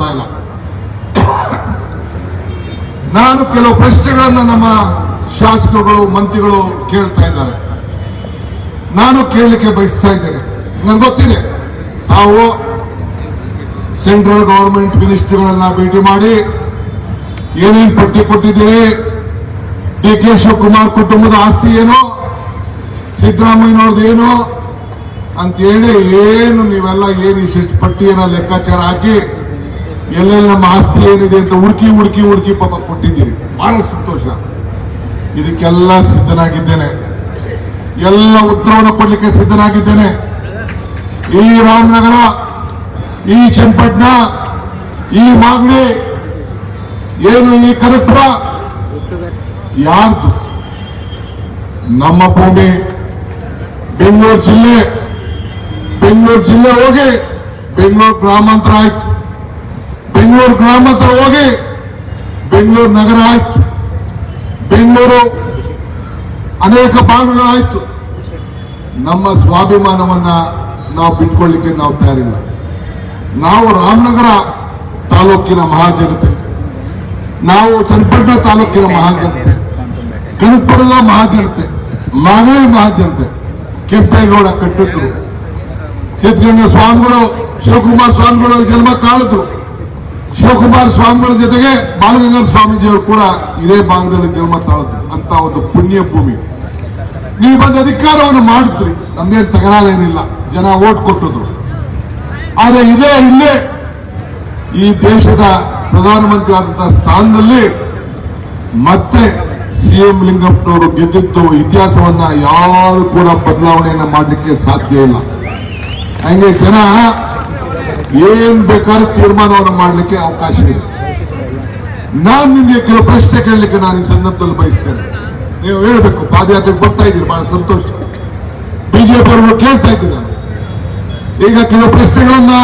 ಮಾಡ್ತಾ ಇಲ್ಲ ನಾನು ಕೆಲವು ಪ್ರಶ್ನೆಗಳನ್ನು ನಮ್ಮ ಶಾಸಕರುಗಳು, ಮಂತ್ರಿಗಳು ಕೇಳ್ತಾ ಇದ್ದಾರೆ. ನಾನು ಕೇಳಲಿಕ್ಕೆ ಬಯಸ್ತಾ ಇದ್ದೇನೆ. ನನಗೆ ಗೊತ್ತಿದೆ. ತಾವು ಸೆಂಟ್ರಲ್ ಗವರ್ಮೆಂಟ್ ಮಿನಿಸ್ಟ್ರಿಗಳನ್ನ ಭೇಟಿ ಮಾಡಿ ಏನೇನು ಪಟ್ಟಿ ಕೊಟ್ಟಿದ್ದೀರಿ? ಡಿ ಕೆ ಶಿವಕುಮಾರ್ ಕುಟುಂಬದ ಆಸ್ತಿ ಏನು? ಸಿದ್ದರಾಮಯ್ಯನವ್ರದ್ದು ಏನು? ಅಂತೇಳಿ ಏನು ನೀವೆಲ್ಲ ಏನು ಇಷ್ಟು ಪಟ್ಟಿಯನ್ನ ಲೆಕ್ಕಾಚಾರ ಹಾಕಿ ಎಲ್ಲೆಲ್ಲ ನಮ್ಮ ಆಸ್ತಿ ಏನಿದೆ ಅಂತ ಹುಡುಕಿ ಹುಡುಕಿ ಹುಡುಕಿ ಪಾಪ ಕೊಟ್ಟಿದ್ದೀರಿ. ಬಹಳ ಸಂತೋಷ. ಇದಕ್ಕೆಲ್ಲ ಸಿದ್ಧನಾಗಿದ್ದೇನೆ. ಎಲ್ಲ ಉತ್ತರವನ್ನು ಕೊಡ್ಲಿಕ್ಕೆ ಸಿದ್ಧನಾಗಿದ್ದೇನೆ. ಈ ರಾಮನಗರ, ಈ ಚನ್ನಪಟ್ಟಣ, ಈ ಮಾಗಡಿ, ಏನು ಈ ಕನಕಪುರ? ಯಾರ್ದು? ನಮ್ಮ ಭೂಮಿ ಬೆಂಗಳೂರು ಜಿಲ್ಲೆ. ಬೆಂಗಳೂರು ಜಿಲ್ಲೆ ಹೋಗಿ ಬೆಂಗಳೂರು ಗ್ರಾಮಾಂತರ ಆಯ್ತು. ಬೆಂಗಳೂರು ಗ್ರಾಮಾಂತರ ಹೋಗಿ ಬೆಂಗಳೂರು ನಗರ ಆಯ್ತು. ಬೆಂಗಳೂರು ಅನೇಕ ಭಾಗಗಳಾಯ್ತು. ನಮ್ಮ ಸ್ವಾಭಿಮಾನವನ್ನ ನಾವು ಬಿಟ್ಕೊಳ್ಳಿಕ್ಕೆ ನಾವು ತಯಾರಿಲ್ಲ. ನಾವು ರಾಮನಗರ ತಾಲೂಕಿನ ಮಹಾಜನತೆ. ನಾವು ಚನ್ನಪಟ್ಟಣ ತಾಲೂಕಿನ ಮಹಾಜನತೆ. ಕನಕಪುರದ ಮಹಾಜನತೆ. ಮಾಗಡಿ ಮಹಾಜನತೆ. ಕೆಂಪೇಗೌಡ ಕಟ್ಟಿದ್ರು. ಸಿದ್ಧಗಂಗಾ ಸ್ವಾಮಿಗಳು, ಶಿವಕುಮಾರ್ ಸ್ವಾಮಿಗಳು ಜನ್ಮ ತಾಳಿದ್ರು ಶಿವಕುಮಾರ ಸ್ವಾಮಿಗಳ ಜೊತೆಗೆ ಬಾಲಗಂಗಾಧರ ಸ್ವಾಮೀಜಿಯವರು ಕೂಡ ಇದೇ ಭಾಗದಲ್ಲಿ ಜನ್ಮ ತಾಳದ್ರು. ಅಂತ ಒಂದು ಪುಣ್ಯ ಭೂಮಿ. ನೀವು ಬಂದು ಅಧಿಕಾರವನ್ನು ಮಾಡಿದ್ರಿ. ನಮ್ದೇನು ತಗರಾಲೇನಿಲ್ಲ ಜನ ಓಟ್ ಕೊಟ್ಟಿದ್ರು. ಆದ್ರೆ ಇದೇ ಇಲ್ಲೇ ಈ ದೇಶದ ಪ್ರಧಾನಮಂತ್ರಿ ಆದಂತಹ ಸ್ಥಾನದಲ್ಲಿ ಮತ್ತೆ ಸಿ ಎಂ ಲಿಂಗಪ್ಪನವರು ಗೆದ್ದಿದ್ದು ಇತಿಹಾಸವನ್ನ ಯಾರು ಕೂಡ ಬದಲಾವಣೆಯನ್ನ ಮಾಡಲಿಕ್ಕೆ ಸಾಧ್ಯ ಇಲ್ಲ. ಹಂಗೆ ಜನ ಏನ್ ಬೇಕಾದ್ರೂ ತೀರ್ಮಾನವನ್ನು ಮಾಡಲಿಕ್ಕೆ ಅವಕಾಶ ಇದೆ. ನಾನು ನಿಮಗೆ ಕೆಲವು ಪ್ರಶ್ನೆ ಕೇಳಲಿಕ್ಕೆ ನಾನು ಈ ಸಂದರ್ಭದಲ್ಲಿ ಬಯಸ್ತೇನೆ. ನೀವು ಹೇಳಬೇಕು, ಪಾದಯಾತ್ರೆಗೆ ಬರ್ತಾ ಇದ್ದೀರಿ, ಬಹಳ ಸಂತೋಷ. ಬಿಜೆಪಿ ಅವರು ಕೇಳ್ತಾ ಇದ್ದೀನಿ ನಾನು. ಈಗ ಕೆಲವು ಪ್ರಶ್ನೆಗಳನ್ನ,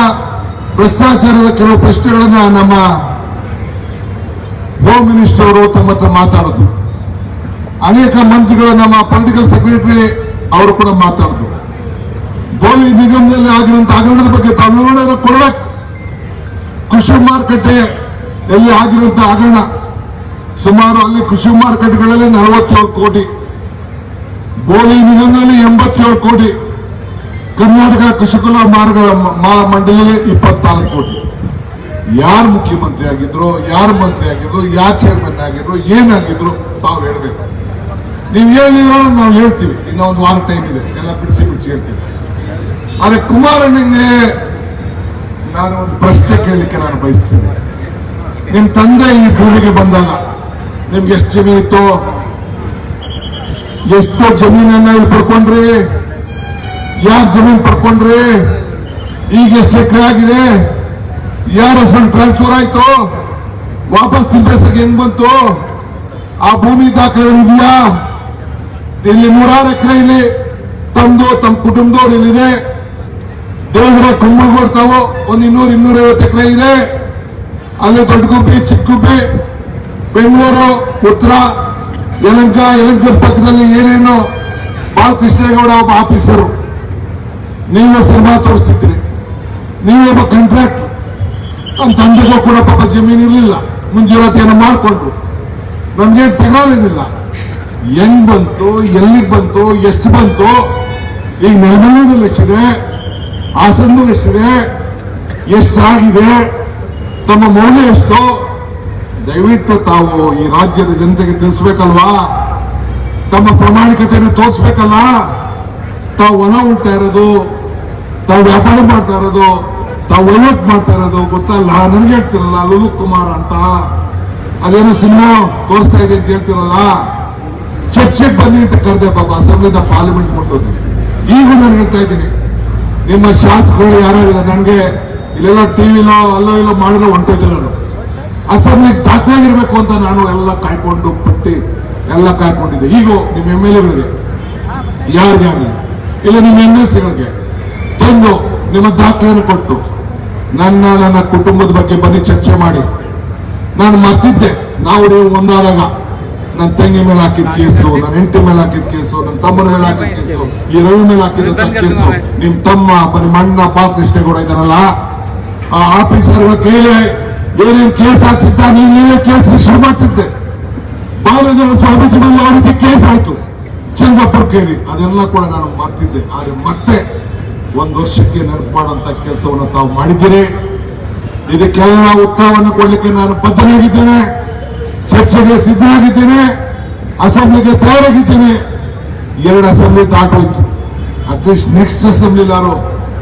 ಭ್ರಷ್ಟಾಚಾರದ ಕೆಲವು ಪ್ರಶ್ನೆಗಳನ್ನ ನಮ್ಮ ಹೋಮ್ ಮಿನಿಸ್ಟರ್ ಅವರು ತಮ್ಮ ಹತ್ರ ಮಾತಾಡೋದು. ಅನೇಕ ಮಂತ್ರಿಗಳು ನಮ್ಮ ಪೊಲಿಟಿಕಲ್ ಸೆಕ್ರೆಟರಿ ಅವರು ಕೂಡ ಮಾತಾಡಿದ್ರು ಗೋವಿ ನಿಗಮದಲ್ಲಿ ಆಗಿರುವಂತ ಹಗರಣದ ಬಗ್ಗೆ ತಾವು ವಿವರಣೆಯನ್ನು ಕೊಡಬೇಕು. ಕೃಷಿ ಮಾರುಕಟ್ಟೆ ಎಲ್ಲಿ ಹಗರಣ? ಸುಮಾರು ಅಲ್ಲಿ ಕೃಷಿ ಮಾರುಕಟ್ಟೆಗಳಲ್ಲಿ ನಲವತ್ತೇಳು ಕೋಟಿ. ಗೋಲಿ ನಿಗಮದಲ್ಲಿ ಎಂಬತ್ತೇಳು ಕೋಟಿ. ಕರ್ನಾಟಕ ಕೃಷಿಕುಲ ಮಾರ್ಗ ಮಂಡಳಿಯಲ್ಲಿ ಇಪ್ಪತ್ನಾಲ್ಕು ಕೋಟಿ. ಯಾರು ಮುಖ್ಯಮಂತ್ರಿ ಆಗಿದ್ರು, ಯಾರು ಮಂತ್ರಿ ಆಗಿದ್ರು, ಯಾರು ಚೇರ್ಮನ್ ಆಗಿದ್ರು ಏನಾಗಿದ್ರು ತಾವು ಹೇಳಬೇಕು. ನೀವು ಹೇಳಿಲ್ಲ ನಾವು ಹೇಳ್ತೀವಿ. ಇನ್ನೊಂದು ವಾರ ಟೈಮ್ ಇದೆ. ಎಲ್ಲ ಬಿಡಿಸಿ ಬಿಡಿಸಿ ಹೇಳ್ತೀವಿ. ಆದ್ರೆ ಕುಮಾರಣ್ಣಗೆ ನಾನು ಒಂದು ಪ್ರಶ್ನೆ ಕೇಳಲಿಕ್ಕೆ ನಾನು ಬಯಸ್ತೇನೆ. ನಿಮ್ ತಂದೆ ಈ ಭೂಮಿಗೆ ಬಂದಾಗ ನಿಮ್ಗೆ ಎಷ್ಟು ಜಮೀನಿತ್ತು ಎಷ್ಟು ಜಮೀನನ್ನ ಇಲ್ಲಿ ಪಡ್ಕೊಂಡ್ರಿ? ಯಾರ್ ಜಮೀನು ಪಡ್ಕೊಂಡ್ರಿ? ಈಗ ಎಷ್ಟು ಎಕರೆ ಆಗಿದೆ? ಯಾರ ಹೆಸರು ಟ್ರಾನ್ಸ್ಫರ್ ಆಯ್ತು? ವಾಪಸ್ ನಿಮ್ಮ ಹೆಸರಿಗೆ ಹೆಂಗ್ ಬಂತು? ಆ ಭೂಮಿ ದಾಖಲೆಗಳಿದೆಯಾ ಇಲ್ಲಿ ನೂರಾರು ಎಕರೆ ಇಲ್ಲಿ ತಮ್ದು ತಮ್ಮ ಕುಟುಂಬದವ್ರು ಇಲ್ಲಿದೆ. ದೇವರ ಕುಂಬಳಗೊಡ್ತಾವು ಒಂದು ಇನ್ನೂರು ಇನ್ನೂರೈವತ್ತು ಎಕರೆ ಇದೆ. ಅಲ್ಲಿ ದೊಡ್ಡ ಗುಬ್ಬಿ, ಚಿಕ್ಕ ಗುಬ್ಬಿ, ಬೆಂಗಳೂರು, ಉತ್ತರ, ಯಲಂಕ, ಯಲಂಕದ ಪಕ್ಕದಲ್ಲಿ ಏನೇನು ಬಾಲಕೃಷ್ಣೇಗೌಡ ಒಬ್ಬ ಆಫೀಸರು. ನೀವು ಸಿನಿಮಾ ತೋರಿಸ್ತಿದ್ರಿ. ನೀವೊಬ್ಬ ಕಾಂಟ್ರಾಕ್ಟ್ ನಮ್ಮ ತಂದೆಗೂ ಕೂಡ ಪಾಪ ಜಮೀನು ಇರಲಿಲ್ಲ. ಮುಂಜಾನೆ ಮಾಡಿಕೊಂಡ್ರು. ನಮ್ಗೇನು ತಗರಾಲೇನಿಲ್ಲ ಹೆಂಗ್ ಬಂತು, ಎಲ್ಲಿಗೆ ಬಂತು, ಎಷ್ಟು ಬಂತು ಈಗ ನೆಲಮಂಗಲದಲ್ಲಿ ಎಷ್ಟಿದೆ ಹಾಸನದಲ್ಲಿ ಎಷ್ಟಿದೆ ಎಷ್ಟಾಗಿದೆ? ತಮ್ಮ ಮೌಲ್ಯ ಎಷ್ಟು? ದಯವಿಟ್ಟು ತಾವು ಈ ರಾಜ್ಯದ ಜನತೆಗೆ ತಿಳಿಸ್ಬೇಕಲ್ವಾ? ತಮ್ಮ ಪ್ರಾಮಾಣಿಕತೆಯನ್ನು ತೋರಿಸ್ಬೇಕಲ್ಲ? ತಾವು ಹೊಲ ಉಳ್ತಾ ಇರೋದು, ತಾವು ವ್ಯಾಪಾರ ಮಾಡ್ತಾ ಇರೋದು, ತಾವು ವಹಿವಾಟು ಮಾಡ್ತಾ ಇರೋದು ಗೊತ್ತಲ್ಲ? ನನಗೆ ಹೇಳ್ತಿರಲ್ಲ ಲುಲು ಕುಮಾರ್ ಅಂತ. ಅದೇನು ಸಿನಿಮಾ ತೋರಿಸ್ತಾ ಇದೆ ಅಂತ ಹೇಳ್ತಿರಲ್ಲ? ಚರ್ಚೆಗೆ ಬನ್ನಿ ಅಂತ ಕರೆದೆ ಬಾಬಾ ಅಸೆಂಬ್ಲಿಂದ ಪಾರ್ಲಿಮೆಂಟ್ ಕೊಟ್ಟದ್ದು. ಈಗ ನಾನು ಹೇಳ್ತಾ ಇದ್ದೀನಿ. ನಿಮ್ಮ ಶಾಸಕರು ಯಾರ್ಯಾರಿದೆ ನನಗೆ ಇಲ್ಲೆಲ್ಲ ಟಿವಿಲೋ ಅಲ್ಲೋ ಇಲ್ಲ ಮಾಡಿರೋ ಹೊಂಟೋದಿಲ್ಲ ನಾನು. ಅಸೆಂಬ್ಲಿಗೆ ದಾಖಲಾಗಿರ್ಬೇಕು ಅಂತ ನಾನು ಎಲ್ಲ ಕಾಯ್ಕೊಂಡು ಪಟ್ಟಿ ಎಲ್ಲ ಕಾಯ್ಕೊಂಡಿದ್ದೆ. ಈಗ ನಿಮ್ಮ ಎಂ ಎಲ್ ಎಗಳಿಗೆ ಯಾರಿಗಾಗಲಿ ಇಲ್ಲ, ನಿಮ್ಮ ಎಂ ಎಸ್ ಸಿಗಳಿಗೆ ತಂದು ನಿಮ್ಮ ದಾಖಲೆಯನ್ನು ಕೊಟ್ಟು ನನ್ನ ನನ್ನ ಕುಟುಂಬದ ಬಗ್ಗೆ ಬನ್ನಿ ಚರ್ಚೆ ಮಾಡಿ. ನಾನು ಮರ್ತಿದ್ದೆ. ನಾವು ನೀವು ಒಂದಾದಾಗ. ನನ್ನ ತಂಗಿ ಮೇಲೆ ಹಾಕಿದ ಕೇಸು ನನ್ನ ಹೆಂಡತಿ ಮೇಲೆ ಹಾಕಿದ ಕೇಸು ನನ್ನ ತಮ್ಮನ ಮೇಲೆ ಹಾಕಿದ ಕೇಸು ಈ ರವಿ ಮೇಲೆ ಹಾಕಿದಂತ ಕೇಸು ನಿಮ್ ತಮ್ಮ ನಿಮ್ಮ ಕೃಷ್ಣ ಕೂಡ ಇದ್ದಾರಲ್ಲ? ಆ ಆಫೀಸರ್ ಕೈಲಿ ಏನೇನ್ ಕೇಸ್ ಹಾಕ್ಸಿದ್ದ ನೀನೇ ಕೇಸ್ ಶುರು ಮಾಡಿಸಿದ್ದೆ? ಬಾಲಜನ ಸ್ವಾಮೀಜಿ ಮೇಲೆ ಯಾವ ರೀತಿ ಕೇಸ್ ಆಯ್ತು. ಚಂದ್ರಪ್ಪರ ಕೇಳಿ ಅದೆಲ್ಲ ಕೂಡ ನಾನು ಮರ್ತಿದ್ದೆ. ಆದ್ರೆ ಮತ್ತೆ ಒಂದು ವರ್ಷಕ್ಕೆ ನೆನಪು ಮಾಡುವಂತ ಕೆಲಸವನ್ನು ತಾವು ಮಾಡಿದ್ದೀರಿ. ಇದಕ್ಕೆಲ್ಲ ಉತ್ತರವನ್ನು ಕೊಡ್ಲಿಕ್ಕೆ ನಾನು ಬದ್ಧನಾಗಿದ್ದೇನೆ. ಚರ್ಚೆಗೆ ಸಿದ್ಧನಾಗಿದ್ದೇನೆ ಅಸೆಂಬ್ಲಿಗೆ ತಯಾರಾಗಿದ್ದೇನೆ. ಎರಡು ಅಸೆಂಬ್ಲಿ ದಾಟೋಯ್ತು. ಅಟ್ಲೀಸ್ಟ್ ನೆಕ್ಸ್ಟ್ ಅಸೆಂಬ್ಲಿಲಾರು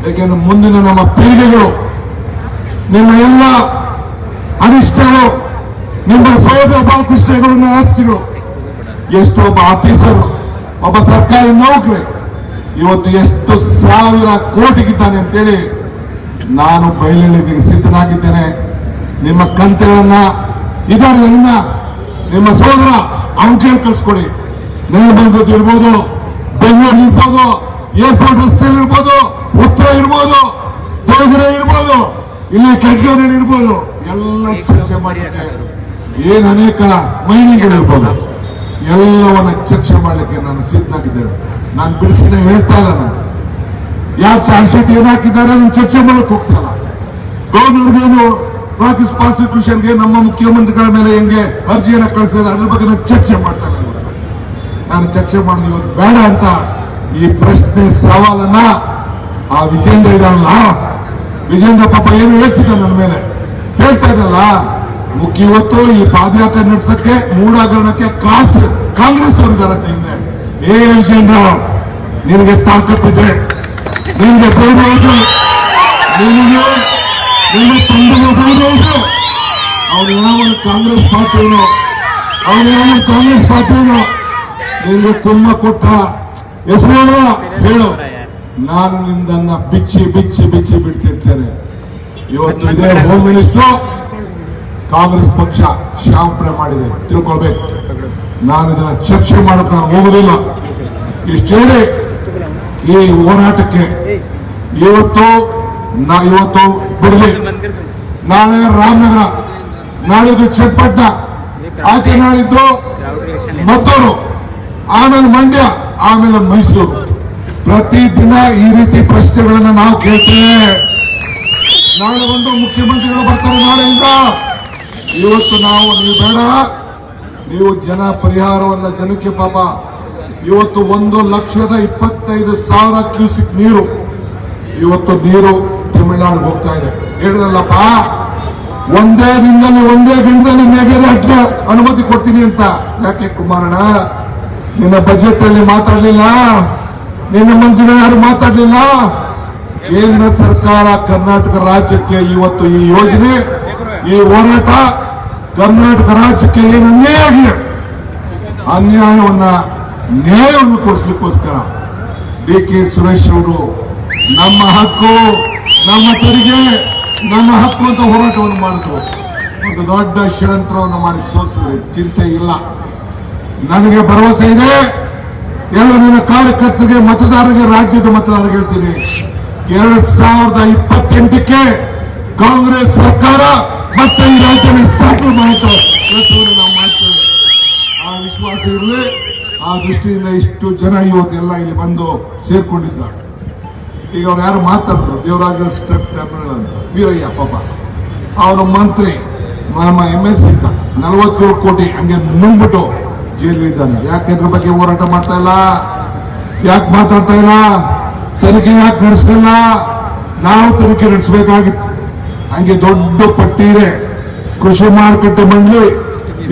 ಯಾಕೆಂದ್ರೆ ಮುಂದಿನ ನಮ್ಮ ಪೀಳಿಗೆಗಳು, ನಿಮ್ಮ ಎಲ್ಲ ಅನಿಷ್ಟಗಳು ನಿಮ್ಮ ಸಹೋದರ ಬಾಲಕೃಷ್ಣಗಳನ್ನ ಆಸ್ತಿಗಳು, ಎಷ್ಟು ಒಬ್ಬ ಆಫೀಸರ್, ಒಬ್ಬ ಸರ್ಕಾರಿ ನೌಕರಿ, ಇವತ್ತು ಎಷ್ಟು ಸಾವಿರ ಕೋಟಿಗಿದ್ದಾನೆ ಅಂತೇಳಿ ನಾನು ಬಯಲಿಗೆ ಸಿದ್ಧನಾಗಿದ್ದೇನೆ. ನಿಮ್ಮ ಕಂತೆಗಳನ್ನ ಇದರಿಂದ ನಿಮ್ಮ ಸೋದರ ಅವನ ಕೇಳಿ ಕಳ್ಸ್ಕೊಡಿ ನೆಲಬಂಗದ್ದು ಇರ್ಬೋದು ಬೆಂಗಳೂರು ಇರ್ಬೋದು, ಏರ್ಪೋರ್ಟ್ ರಸ್ತೆಯಲ್ಲಿ ಇರ್ಬೋದು, ಉತ್ತರ ಇರ್ಬೋದು ದೋಗರೆ ಇರ್ಬೋದು, ಇಲ್ಲಿ ಕೆಡ್ಗೇರಿ ಇರ್ಬೋದು. ಎಲ್ಲ ಚರ್ಚೆ ಮಾಡಲಿಕ್ಕೆ ಏನ್ ಅನೇಕ ಮೈನಿಗಳು ಇರ್ಬೋದು. ಎಲ್ಲವನ್ನ ಚರ್ಚೆ ಮಾಡಲಿಕ್ಕೆ ನಾನು ಸಿದ್ಧಾಗಿದ್ದೇನೆ ನಾನು ಬಿಡಿಸಿದ ಹೇಳ್ತಾ ಇಲ್ಲ ನಾನು. ಯಾವ ಚಾರ್ಜ್ ಶೀಟ್ ಏನ್ ಹಾಕಿದ್ದಾರೆ ಚರ್ಚೆ ಮಾಡಕ್ ಹೋಗ್ತಾ ಇಲ್ಲ. ಪ್ರಾಸಿಸ್ ಪ್ರಾಸಿಕ್ಯೂಷನ್ಗೆ ನಮ್ಮ ಮುಖ್ಯಮಂತ್ರಿಗಳ ಮೇಲೆ ಹೆಂಗೆ ಅರ್ಜಿಯನ್ನು ಕಳಿಸಿದ್ರೆ ಅದ್ರ ಬಗ್ಗೆ ನಾನು ಚರ್ಚೆ ಮಾಡ್ತಾ ಇಲ್ಲ ನಾನು ಚರ್ಚೆ ಮಾಡೋದು ಇವತ್ತು ಬೇಡ ಅಂತ ಈ ಪ್ರಶ್ನೆ ಸವಾಲನ್ನ ಆ ವಿಜೇಂದ್ರ ಇದಾನಲ್ಲ ವಿಜೇಂದ್ರ ಪಾಪ ಏನು ಹೇಳ್ತಿದ್ದ ನನ್ನ ಮೇಲೆ? ಹೇಳ್ತಾ ಇದ್ದಲ್ಲ ಮುಖ್ಯ ಇವತ್ತು ಈ ಪಾದಯಾತ್ರೆ ನಡೆಸಕ್ಕೆ, ಮೂಡಾಗರಣಕ್ಕೆ ಕಾಸು, ಕಾಂಗ್ರೆಸ್ ಅವರಿದ್ದಾರಂತೆ ಹಿಂದೆ. ಏ ವಿಜೇಂದ್ರ, ನಿನಗೆ ತಾಕತ್ತಿದೆ ನಿನಗೆ ಧೈರ್ಯ ಯಾವ ಕಾಂಗ್ರೆಸ್ ಪಾರ್ಟಿನೋ, ಅವ್ರು ಕಾಂಗ್ರೆಸ್ ಪಾರ್ಟಿನೋ ನಿನ್ಗೆ ಕುಮ್ಮ ಕೊಟ್ಟ ಹೆಸರು ಹೇಳು. ನಾನು ನಿಮ್ದನ್ನ ಬಿಚ್ಚಿ ಬಿಚ್ಚಿ ಬಿಚ್ಚಿ ಬಿಡ್ತಿರ್ತೇನೆ ಇವತ್ತು ಇದೇ ಹೋಮ್ ಮಿನಿಸ್ಟರ್ ಕಾಂಗ್ರೆಸ್ ಪಕ್ಷ ಶಾಂಪಣೆ ಮಾಡಿದೆ. ತಿಳ್ಕೊಳ್ಬೇಕು. ನಾನು ಇದನ್ನ ಚರ್ಚೆ ಮಾಡಕ್ ನಾನು ಹೋಗುದಿಲ್ಲ. ಇಷ್ಟೇಳಿ ಈ ಹೋರಾಟಕ್ಕೆ ಇವತ್ತು ನಾ ಇವತ್ತು ಬಿಡಲಿ. ನಾಳೆ ರಾಮನಗರ ನಾಳಿದ್ದು ಚಟ್ಪಟ್ಟ ಆಚೆ ನಾಳಿದ್ದು ಮದ್ದೂರು, ಆಮೇಲೆ ಮಂಡ್ಯ, ಆಮೇಲೆ ಮೈಸೂರು. ಪ್ರತಿದಿನ ಈ ರೀತಿ ಪ್ರಶ್ನೆಗಳನ್ನ ನಾವು ಕೇಳ್ತೇವೆ. ನಾಳೆ ಒಂದು ಮುಖ್ಯಮಂತ್ರಿಗಳು ಬರ್ತಾರೆ ನಾಳೆಯಿಂದ. ಇವತ್ತು ನಾವು ನೀವು ಬೇಡ. ನೀವು ಜನ ಪರಿಹಾರವನ್ನ ಜನಕ್ಕೆ ಪಾಪ. ಇವತ್ತು ಒಂದು ಲಕ್ಷದ ಇಪ್ಪತ್ತೈದು ಸಾವಿರ ಕ್ಯೂಸಿಕ್ ನೀರು. ಇವತ್ತು ನೀರು ತಮಿಳುನಾಡಿಗೆ ಹೋಗ್ತಾ ಇದೆ. ಹೇಳಿದಲ್ಲಪ್ಪ ಒಂದೇ ದಿನದಲ್ಲಿ, ಒಂದೇ ಗಂಟದಲ್ಲಿ ಮೇಘದಾಟಿಗೆ ಅನುಮತಿ ಕೊಡ್ತೀನಿ ಅಂತ. ಯಾಕೆ ಕುಮಾರಣ್ಣ? ನಿನ್ನ ಬಜೆಟ್ ಅಲ್ಲಿ ಮಾತಾಡ್ಲಿಲ್ಲ? ನಿನ್ನ ಮಂತ್ರಿಗಳು ಯಾರು ಮಾತಾಡ್ಲಿಲ್ಲ? ಕೇಂದ್ರ ಸರ್ಕಾರ ಕರ್ನಾಟಕ ರಾಜ್ಯಕ್ಕೆ ಇವತ್ತು ಈ ಯೋಜನೆ, ಈ ಹೋರಾಟ ಕರ್ನಾಟಕ ರಾಜ್ಯಕ್ಕೆ ಏನು ಅನ್ಯಾಯ ಅನ್ಯಾಯವನ್ನ ನ್ಯಾಯವನ್ನು ಕೊಡಿಸ್ಲಿಕ್ಕೋಸ್ಕರ ಡಿ ಕೆ ಸುರೇಶ್ ಅವರು ನಮ್ಮ ಹಕ್ಕು ನಮ್ಮ ತೆರಿಗೆ, ನಮ್ಮ ಹಕ್ಕು ಅಂತ ಹೋರಾಟವನ್ನು ಮಾಡಿದ್ರು ಒಂದು ದೊಡ್ಡ ಷಡ್ಯಂತ್ರವನ್ನು ಮಾಡಿ ಸೋಸಿದ್ರೆ ಚಿಂತೆ ಇಲ್ಲ. ನನಗೆ ಭರವಸೆ ಇದೆ. ಎಲ್ಲ ನನ್ನ ಕಾರ್ಯಕರ್ತರಿಗೆ, ಮತದಾರರಿಗೆ, ರಾಜ್ಯದ ಮತದಾರರಿಗೆ ಹೇಳ್ತೀನಿ. ಎರಡ್ ಸಾವಿರದ ಇಪ್ಪತ್ತೆಂಟಕ್ಕೆ ಕಾಂಗ್ರೆಸ್ ಸರ್ಕಾರ ಮತ್ತೆ ಈ ರಾಜ್ಯದಲ್ಲಿ ಸ್ಥಾಪನೆ ಮಾಡಿತು ನಾವು ಮಾಡ್ತೇವೆ ಆ ವಿಶ್ವಾಸ ಇರಲಿ. ಆ ದೃಷ್ಟಿಯಿಂದ ಇಷ್ಟು ಜನ ಇವತ್ತೆಲ್ಲ ಇಲ್ಲಿ ಬಂದು ಸೇರ್ಕೊಂಡಿದ್ದಾರೆ. ಈಗ ಅವ್ರು ಯಾರು ಮಾತಾಡಿದ್ರು ದೇವರಾಜ ಸ್ಟ್ರಿಪ್ ಟ್ಯಾಬ್ಲೆಟ್ ಅಂತ. ವೀರಯ್ಯ, ಪಾಪ. ಅವರ ಮಂತ್ರಿ, ನಮ್ಮ ಎಂ ಎಸ್ ಇದ್ದ ನಲವತ್ತೇಳು ಕೋಟಿ ಹಂಗೆ ನುಂಗ್ಬಿಟ್ಟು ಜೈಲಿದ್ದಾನೆ ಯಾಕೆ ಇದ್ರ ಬಗ್ಗೆ ಹೋರಾಟ ಮಾಡ್ತಾ ಇಲ್ಲ? ಯಾಕೆ ಮಾತಾಡ್ತಾ ಇಲ್ಲ? ತನಿಖೆ ಯಾಕೆ ನಡೆಸ್ತಿಲ್ಲ ನಾವು ತನಿಖೆ ನಡೆಸಬೇಕಾಗಿತ್ತು. ಹಂಗೆ ದೊಡ್ಡ ಪಟ್ಟಿ ಇದೆ ಕೃಷಿ ಮಾರುಕಟ್ಟೆ ಮಂಡಳಿ,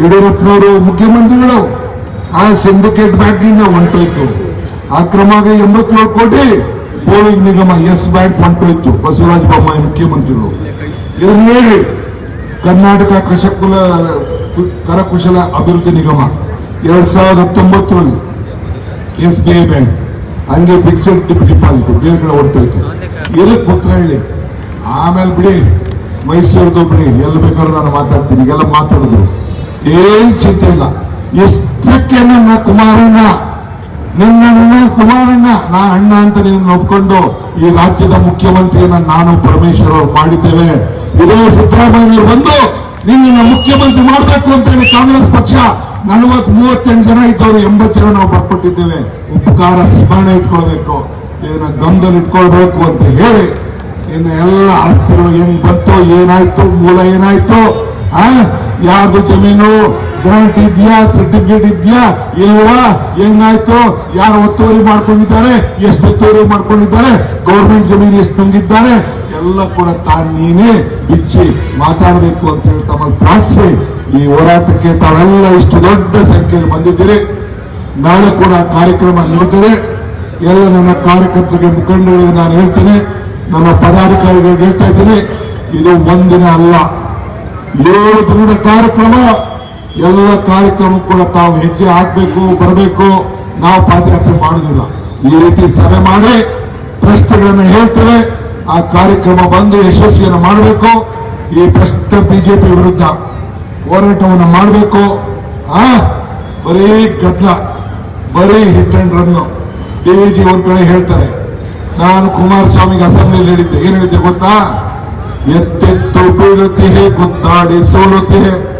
ಯಡಿಯೂರಪ್ಪನವರು, ಮುಖ್ಯಮಂತ್ರಿಗಳು, ಆ ಸಿಂಡಿಕೇಟ್ ಬ್ಯಾಂಕಿಂದ ಹೊಂಟೋಯ್ತು. ಅಕ್ರಮವಾಗಿ ಎಂಬತ್ತೇಳು ಕೋಟಿ ಬೋರಿಂಗ್ ನಿಗಮ ಎಸ್ ಬ್ಯಾಂಕ್ ಹೊಂಟೋಯ್ತು. ಬಸವರಾಜ ಬೊಮ್ಮಾಯಿ ಮುಖ್ಯಮಂತ್ರಿಗಳು. ಇದನ್ನ ಹೇಳಿ ಕರ್ನಾಟಕ ಕಶಕುಲ ಕರಕುಶಲ ಅಭಿವೃದ್ಧಿ ನಿಗಮ ಎರಡ್ ಸಾವಿರದ ಹತ್ತೊಂಬತ್ತರಲ್ಲಿ ಎಸ್ ಬಿ ಐ ಬ್ಯಾಂಕ್. ಹಂಗೆ ಫಿಕ್ಸೆಡ್ ಡಿಪಾಸಿಟ್ ಬೇರೆ ಕಡೆ ಹೊರಟೋಯ್ತು ಎದಕ್ಕೆ ಉತ್ತರ ಹೇಳಿ? ಆಮೇಲೆ ಬಿಡಿ ಮೈಸೂರದ್ದು ಬಿಡಿ, ಎಲ್ಲಿ ಬೇಕಾದ್ರೂ ನಾನು ಮಾತಾಡ್ತೀನಿ. ಎಲ್ಲ ಮಾತಾಡಿದ್ರು. ಏನು ಚಿಂತೆ ಇಲ್ಲ. ಎಷ್ಟಕ್ಕೆ ನನ್ನ ಕುಮಾರಣ್ಣ? ನಿನ್ನ ನಿನ್ನ ಕುಮಾರಣ್ಣ ನಾ ಅಣ್ಣ ಅಂತ ನಿನ್ನ ಒಪ್ಕೊಂಡು ಈ ರಾಜ್ಯದ ಮುಖ್ಯಮಂತ್ರಿಯನ್ನ ನಾನು ಪರಮೇಶ್ವರ್ ಅವರು ಮಾಡಿದ್ದೇವೆ. ಇದೇ ಸಿದ್ದರಾಮಯ್ಯ ಬಂದು ನಿನ್ನ ಮುಖ್ಯಮಂತ್ರಿ ಮಾಡಬೇಕು ಅಂತ ಹೇಳಿ ಕಾಂಗ್ರೆಸ್ ಪಕ್ಷ ನಲವತ್ ಮೂವತ್ತೆಂಟು ಜನ ಇದ್ದವರು ಎಂಬತ್ತು ಜನ ನಾವು ಬರ್ಕೊಟ್ಟಿದ್ದೇವೆ. ಉಪಕಾರ ಸ್ಮರಣೆ ಇಟ್ಕೊಳ್ಬೇಕು. ಏನ ಗಮನದಲ್ಲಿ ಇಟ್ಕೊಳ್ಬೇಕು ಅಂತ ಹೇಳಿ ಇನ್ನು ಎಲ್ಲ ಆಸ್ತಿಗಳು ಹೆಂಗ್ ಬಂತು ಏನಾಯ್ತು, ಮೂಲ ಏನಾಯ್ತು ಯಾರ್ದು ಜಮೀನು ಗ್ರಾಂಟ್ ಇದೆಯಾ ಸರ್ಟಿಫಿಕೇಟ್ ಇದೆಯಾ, ಇಲ್ವಾ? ಹೆಂಗಾಯ್ತು? ಯಾರು ಒತ್ತುವರಿ ಮಾಡ್ಕೊಂಡಿದ್ದಾರೆ? ಎಷ್ಟು ಒತ್ತುವರಿ ಮಾಡ್ಕೊಂಡಿದ್ದಾರೆ? ಗೌರ್ಮೆಂಟ್ ಜಮೀನು ಎಷ್ಟು ನುಂಗಿದ್ದಾರೆ? ಎಲ್ಲ ಕೂಡ ತಾನು ನೀನೇ ಬಿಚ್ಚಿ ಮಾತಾಡಬೇಕು ಅಂತ ಹೇಳಿ ತಮ್ಮಲ್ಲಿ ಪ್ರಾರ್ಥಿಸಿ. ಈ ಹೋರಾಟಕ್ಕೆ ತಾವೆಲ್ಲ ಇಷ್ಟು ದೊಡ್ಡ ಸಂಖ್ಯೆಯಲ್ಲಿ ಬಂದಿದ್ದೀರಿ. ನಾಳೆ ಕೂಡ ಕಾರ್ಯಕ್ರಮ ನಡೀತದೆ. ಎಲ್ಲ ನನ್ನ ಕಾರ್ಯಕರ್ತರಿಗೆ, ಮುಖಂಡರಿಗೆ ನಾನು ಹೇಳ್ತೀನಿ. ನಮ್ಮ ಪದಾಧಿಕಾರಿಗಳಿಗೆ ಹೇಳ್ತಾ ಇದ್ದೀನಿ. ಇದು ಒಂದಿನ ಅಲ್ಲ. ಏಳು ದಿನದ ಕಾರ್ಯಕ್ರಮ. ಎಲ್ಲ ಕಾರ್ಯಕ್ರಮ ಕೂಡ ತಾವು ಹೆಜ್ಜೆ ಹಾಕ್ಬೇಕು, ಬರಬೇಕು. ನಾವು ಪಾದಯಾತ್ರೆ ಮಾಡುದಿಲ್ಲ. ಈ ರೀತಿ ಸಭೆ ಮಾಡಿ ಪ್ರಶ್ನೆಗಳನ್ನು ಹೇಳ್ತೇವೆ. ಆ ಕಾರ್ಯಕ್ರಮ ಬಂದು ಯಶಸ್ವಿಯನ್ನು ಮಾಡಬೇಕು. ಈ ಪ್ರಶ್ನೆ ಬಿಜೆಪಿ ವಿರುದ್ಧ ಹೋರಾಟವನ್ನು ಮಾಡಬೇಕು. ಆ, ಬರೀ ಗದ್ದಲ ಬರೀ hit and run D V G ಒಂದ್ ಕಡೆ ಹೇಳ್ತಾರೆ. ನಾನು ಕುಮಾರಸ್ವಾಮಿಗೆ ಅಸೆಂಬ್ಲಿಯಲ್ಲಿ ಹೇಳಿದ್ದೆ. ಏನ್ ಹೇಳಿದ್ದೆ ಗೊತ್ತಾ? ಎತ್ತೆತ್ತು ಬೀಳುತ್ತಿಹೆ ಗುದ್ದಾಡಿ ಸೋಲುತ್ತಿಹೆ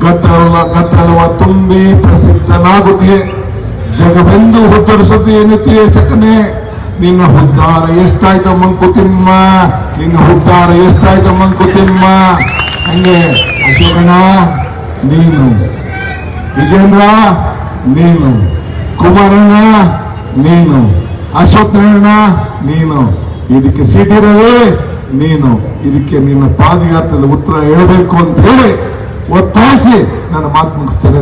ಗದ್ದಲ ಗದ್ದಲವ ತುಂಬಿ ಪ್ರಸಿದ್ಧನಾಗುತ್ತಿಹೆ ಜಗವೆಂದು ಹುತ್ತರಿಸುತ್ತೆ ಎನ್ನುತ್ತೀಯ ಸಕನೆ. ನಿನ್ನ ಹುದ್ದಾರ ಎಷ್ಟಾಯ್ತ ಮಂಕುತಿಮ್ಮ ನಿನ್ನ ಹುದ್ದಾರ ಎಷ್ಟಾಯ್ತ ಮಂಕುತಿಮ್ಮ ಹಂಗೆ ಅಶೋಕಣ ನೀನು. ವಿಜೇಂದ್ರ, ನೀನು. ಕುಮಾರಣ್ಣ, ನೀನು. ಅಶೋಕ್ ನಾರಾಯಣ ನೀನು. ಇದಕ್ಕೆ ಸಿಟಿ ರವಿ ನೀನು ಇದಕ್ಕೆ ನಿನ್ನ ಪಾದಯಾತ್ರೆಯಲ್ಲಿ ಉತ್ತರ ಹೇಳಬೇಕು ಅಂತ ಹೇಳಿ ಒತ್ತಾಯಿಸಿ ನನ್ನ ಮಾತು ಮುಗಿಸ್ತೇನೆ.